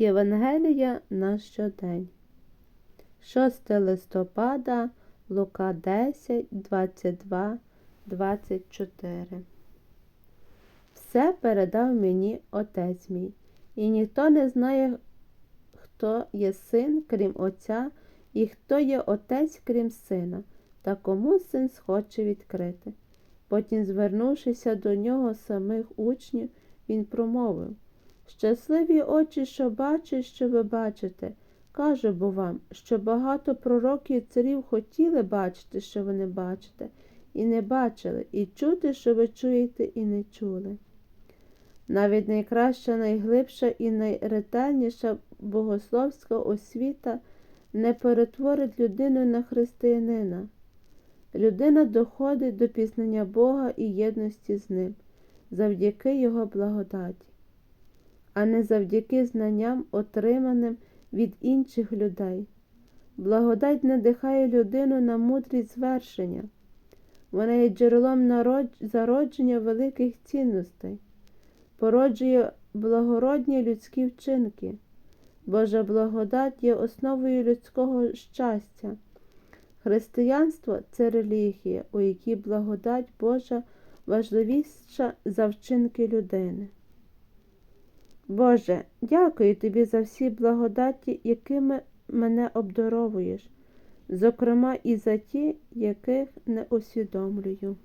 Євангелія на щодень. 6 листопада, Лука 10, 22, 24. Все передав мені отець мій, і ніхто не знає, хто є син, крім Отця, і хто є отець, крім сина, та кому син схоче відкрити. Потім, звернувшися до нього самих учнів, він промовив Щасливі очі, що бачать, що ви бачите. Кажу бо вам, що багато пророків і царів хотіли бачити, що ви не бачите, і не бачили, і чути, що ви чуєте, і не чули. Навіть найкраща, найглибша і найретельніша богословська освіта не перетворить людину на християнина. Людина доходить до пізнання Бога і єдності з Ним завдяки Його благодаті, а не завдяки знанням, отриманим від інших людей. Благодать надихає людину на мудрість звершення. Вона є джерелом зародження великих цінностей, породжує благородні людські вчинки. Божа благодать є основою людського щастя. Християнство це релігія, у якій благодать Божа важливіша за вчинки людини. Боже, дякую тобі за всі благодаті, якими мене обдаровуєш, зокрема і за ті, яких не усвідомлюю.